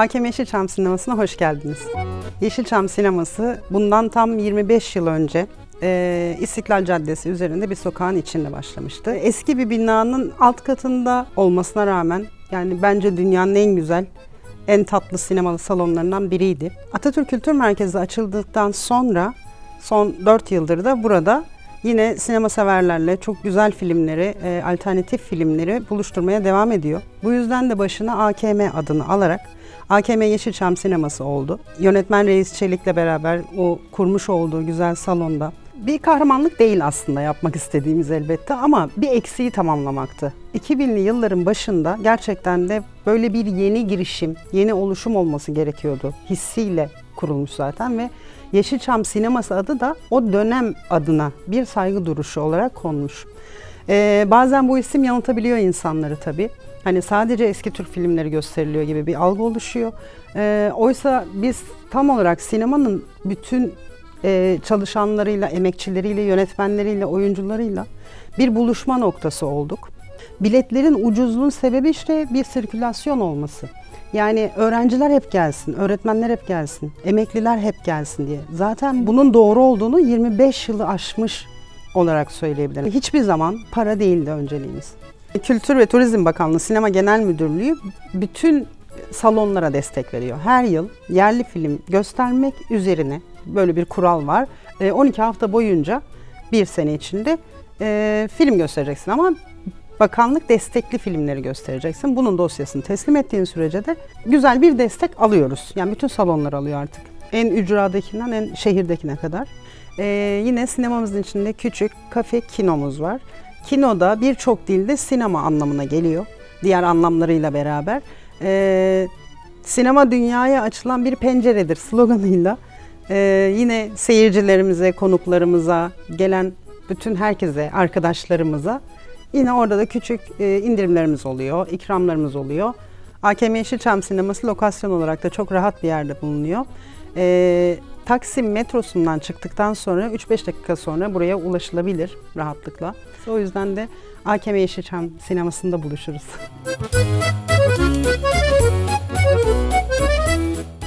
AKM Yeşilçam Sineması'na hoş geldiniz. Yeşilçam Sineması bundan tam 25 yıl önce e, İstiklal Caddesi üzerinde bir sokağın içinde başlamıştı. Eski bir binanın alt katında olmasına rağmen yani bence dünyanın en güzel, en tatlı sinemalı salonlarından biriydi. Atatürk Kültür Merkezi açıldıktan sonra son 4 yıldır da burada yine sinema severlerle çok güzel filmleri, e, alternatif filmleri buluşturmaya devam ediyor. Bu yüzden de başına AKM adını alarak AKM Yeşilçam Sineması oldu. Yönetmen Reis Çelik'le beraber o kurmuş olduğu güzel salonda bir kahramanlık değil aslında yapmak istediğimiz elbette ama bir eksiği tamamlamaktı. 2000'li yılların başında gerçekten de böyle bir yeni girişim, yeni oluşum olması gerekiyordu hissiyle kurulmuş zaten ve Yeşilçam Sineması adı da o dönem adına bir saygı duruşu olarak konmuş. Ee, bazen bu isim yanıltabiliyor insanları tabii. Hani sadece eski Türk filmleri gösteriliyor gibi bir algı oluşuyor. Ee, oysa biz tam olarak sinemanın bütün e, çalışanlarıyla, emekçileriyle, yönetmenleriyle, oyuncularıyla bir buluşma noktası olduk. Biletlerin ucuzluğun sebebi işte bir sirkülasyon olması. Yani öğrenciler hep gelsin, öğretmenler hep gelsin, emekliler hep gelsin diye. Zaten bunun doğru olduğunu 25 yılı aşmış olarak söyleyebilirim. Hiçbir zaman para değildi önceliğimiz. Kültür ve Turizm Bakanlığı Sinema Genel Müdürlüğü bütün salonlara destek veriyor. Her yıl yerli film göstermek üzerine böyle bir kural var. E, 12 hafta boyunca bir sene içinde e, film göstereceksin ama bakanlık destekli filmleri göstereceksin. Bunun dosyasını teslim ettiğin sürece de güzel bir destek alıyoruz. Yani bütün salonlar alıyor artık. En ücradakinden en şehirdekine kadar. E, yine sinemamızın içinde küçük kafe kinomuz var. Kinoda birçok dilde sinema anlamına geliyor. Diğer anlamlarıyla beraber. E, sinema dünyaya açılan bir penceredir sloganıyla. e, yine seyircilerimize, konuklarımıza, gelen bütün herkese, arkadaşlarımıza yine orada da küçük e, indirimlerimiz oluyor, ikramlarımız oluyor. AKM Yeşilçam Sineması lokasyon olarak da çok rahat bir yerde bulunuyor. E, Taksim metrosundan çıktıktan sonra 3-5 dakika sonra buraya ulaşılabilir rahatlıkla. O yüzden de AKM Yeşilçam sinemasında buluşuruz.